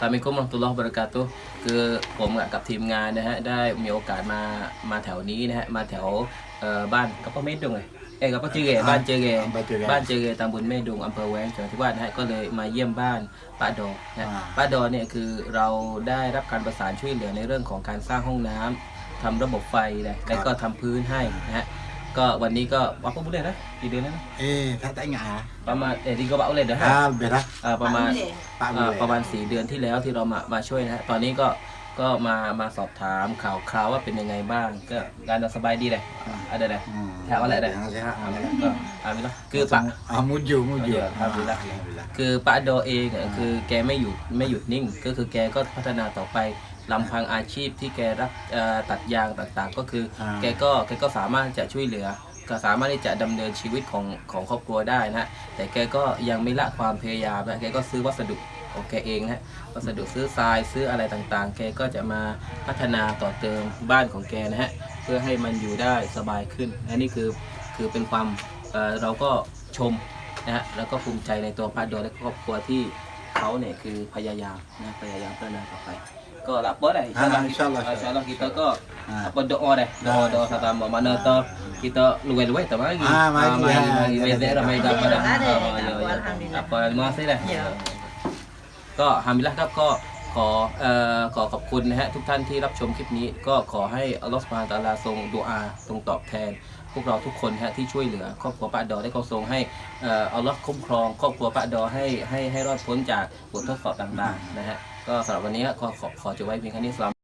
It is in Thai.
ตามิกุมรอตุลลอฮ์บริกาตุฮ์คือผมกับทีมงานนะฮะได้มีโอกาสมามาแถวนี้นะฮะมาแถวเอ่อบ้านกระเป๋าเม็ดดงไงเอ้ยกระเป๋าจือเกบ้านจือเกบ้านจือเกบ้านจือเกตำบลแม่ดงอำเภอแว้งจังหวัดที่ว่านะฮะก็เลยมาเยี่ยมบ้านป้าดอนะฮะอ่าป้าดอเนี่ยคือเราได้รับการประสานช่วยเหลือในเรื่องของการสร้างห้องน้ำทำระบบไฟนะแล้วก็ทำพื้นให้นะฮะ ก็วันนี้ก็ว่าปุ๊บเลยนะกี่เดือนแล้วนะ Eh, tak tak ingat ah. ประมาณเอ็ดก็บอกเลยเดี๋ยวฮะ Ah, lebih dah. เอ่อประมาณ Pak เอ่อ boleh. ประมาณ4เดือนที่แล้วที่เรามามาช่วยนะฮะตอนนี้ก็ก็มามาสอบถามข่าวคราวว่าเป็นยังไงบ้าง ก็การเราสบายดีเลย ada dah Hmm. Tak awak dah. Yang sihat. เอาละก็เอาละคือปะ Ah, muju, muju. Ya, Alhamdulillah. Alhamdulillah. คือป้าโดเองอะคือแกไม่หยุดไม่หยุดนิ่ง ก็คือแกก็พัฒนาต่อไป ลำพังอาชีพที่แกรับเอ่อตัดยางต่างๆ ก็คืออาแกก็แกก็สามารถจะช่วยเหลือ ก็สามารถที่จะดำเนินชีวิตของของครอบครัวได้นะฮะแต่แกก็ยังไม่ละความพยายามนะแกก็ซื้อวัสดุของแกเองนะฮะวัสดุซื้อทรายซื้ออะไรต่างๆ แกก็จะมาพัฒนาต่อเติมบ้านของแกนะฮะเพื่อให้มันอยู่ได้สบายขึ้นอันนี้คือคือเป็นความเอ่อเราก็ชมนะฮะแล้วก็ภูมิใจในตัวพระดวและครอบครัวที่ เขาเนี่ยคือพยายามนะพยายามพัฒนาต่อไป ก็รับเบอร์ได้ Ah, insyaAllah, insyaallah kita ke Ah. apa doa deh doa doa kata mana tu kita luai-luai tak lagi Ah, mari, mari ah, mari kita- mari ramai dah pada Ada, Ah, ada, ya, ya. Alhamdulillah. apa terima kasih dah Ya. ก็ฮามิละครับก็ ขอเอ่อขอขอบคุณนะฮะทุกท่านที่รับชมคลิปนี้ ก็ขอให้อัลลอฮฺสุบฮานตาลาทรงดูอาทรงตอบแทน พวกเราทุกคนฮะที่ช่วยเหลือ ครอบครัวป้าดอได้เขาทรงให้เอ่ออัลลอฮ์คุ้มครอง ครอบครัวป้าดอให้ให้ให้รอดพ้นจากบททดสอบต่างๆนะฮะก็สำหรับวันนี้ก็ขอขอจบไว้เพียงแค่นี้สำหรับ